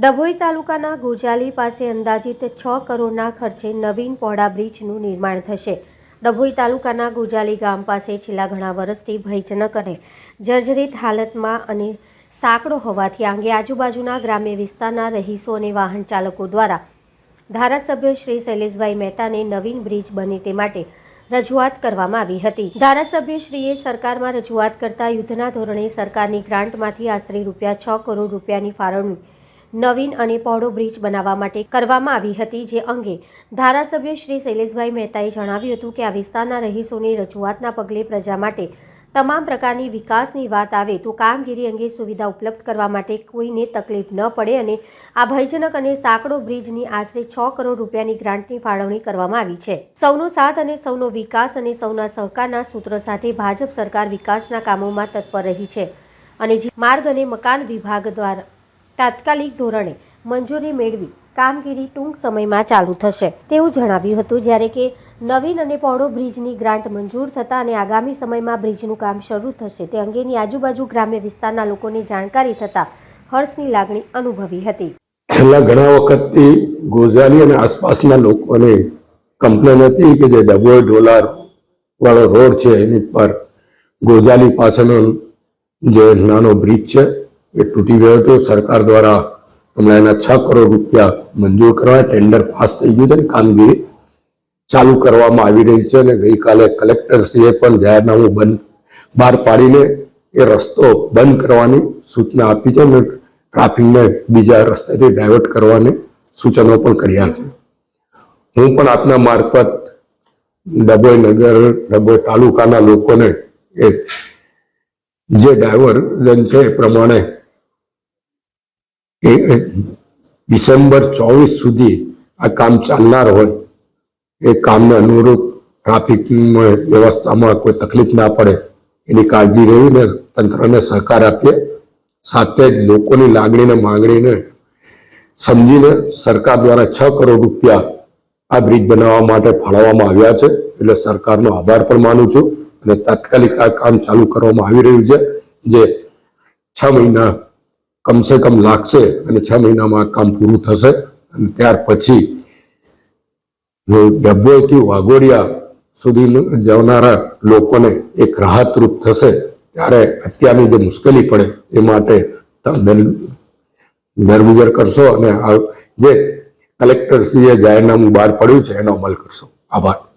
ડભોઈ તાલુકાના ગોજાલી પાસે અંદાજિત છ કરોડના ખર્ચે નવીન પોડા બ્રિજનું નિર્માણ થશે. ડભોઈ તાલુકાના ગોજાલી ગામ પાસે છેલ્લા ઘણા વર્ષથી ભયજનક અને જર્જરિત હાલતમાં અને સાંકડો હોવાથી આંગે આજુબાજુના ગ્રામ્ય વિસ્તારના રહીશો અને વાહન ચાલકો દ્વારા ધારાસભ્ય શ્રી શૈલેષભાઈ મહેતાને નવીન બ્રિજ બને તે માટે રજૂઆત કરવામાં આવી હતી. ધારાસભ્યશ્રીએ સરકારમાં રજૂઆત કરતા યુદ્ધના ધોરણે સરકારની ગ્રાન્ટમાંથી આશરે રૂપિયા છ કરોડ રૂપિયાની ફાળવણી નવીન અને પહોળો બ્રિજ બનાવવા માટે કરવામાં આવી હતી, જે અંગે ધારાસભ્ય શ્રી શૈલેષભાઈ મહેતાએ જણાવ્યું હતું કે આ વિસ્તારના રહીશોની રજૂઆતના પગલે પ્રજા માટે તમામ પ્રકારની વિકાસની વાત આવે તો કામગીરી અંગે સુવિધા ઉપલબ્ધ કરવા માટે કોઈને તકલીફ ન પડે અને આ ભયજનક અને સાંકડો બ્રિજની આશરે છ કરોડ રૂપિયાની ગ્રાન્ટની ફાળવણી કરવામાં આવી છે. સૌનો સાથ અને સૌનો વિકાસ અને સૌના સહકારના સૂત્ર સાથે ભાજપ સરકાર વિકાસના કામોમાં તત્પર રહી છે અને માર્ગ અને મકાન વિભાગ દ્વારા તાત્કાલિક ધોરણે મંજૂરી મેળવી કામગીરી ટૂંક સમયમાં ચાલુ થશે. તેવું જણાવ્યું હતું જ્યારે કે નવીન અને પહોળો બ્રિજની ગ્રાન્ટ મંજૂર થતાં અને આગામી સમયમાં બ્રિજનું કામ શરૂ થશે તે અંગેની આજુબાજુ ગ્રામ્ય વિસ્તારના લોકોને જાણકારી થતાં હર્ષની લાગણી અનુભવી હતી. છેલ્લા ઘણા વખતથી ગોઝાલી અને આસપાસના લોકોને કમ્પ્લેન હતી કે જે ડબોય ડોલાર વાળો રોડ છે એની પર ગોઝાલી પાસેનો જે નાનો બ્રિજ છે એ તૂટી ગયો હતો. સરકાર દ્વારા હમણાં એના છ કરોડ રૂપિયા મંજૂર કરવા, ટેન્ડર પાસ થઈ ગયું છે અને કામગીરી ચાલુ કરવામાં આવી રહી છે અને ગઈકાલે કલેક્ટરશ્રીએ પણ જાહેરનામું બંધ બહાર પાડીને એ રસ્તો બંધ કરવાની સૂચના આપી છે અને ટ્રાફિકને બીજા રસ્તેથી ડાયવર્ટ કરવાની સૂચનો પણ કર્યા છે. હું પણ આપના મારફત ડભોઈ નગર, ડભોઈ તાલુકાના લોકોને એ જે ડાયવર્ઝન છે એ પ્રમાણે એ ડિસેમ્બર ચોવીસ સુધી આ કામ ચાલનાર હોય, એ કામને અનુરૂપ ટ્રાફિક વ્યવસ્થામાં કોઈ તકલીફ ના પડે, એની કાળજી લેવીને તંત્રને સહકાર આપીએ, સાથે જ લોકોની લાગણીને માંગણીને સમજીને સરકાર દ્વારા છ કરોડ રૂપિયા આ બ્રિજ બનાવવા માટે ફાળવવામાં આવ્યા છે, એટલે સરકારનો આભાર પણ માનું છું અને તાત્કાલિક આ કામ ચાલુ કરવામાં આવી રહ્યું છે, જે છ મહિના કમસે કમ લાગશે અને છ મહિનામાં આ કામ પૂરું થશે. અને ત્યાર પછી ડભોઈથી વાઘોડિયા સુધી જવનારા લોકોને એક રાહતરૂપ થશે, ત્યારે અત્યારની જે મુશ્કેલી પડે એ માટે દર- દરગુજર કરશો અને જે કલેક્ટરશ્રીએ જાહેરનામું બહાર પડ્યું છે, એનો અમલ કરશો. આભાર.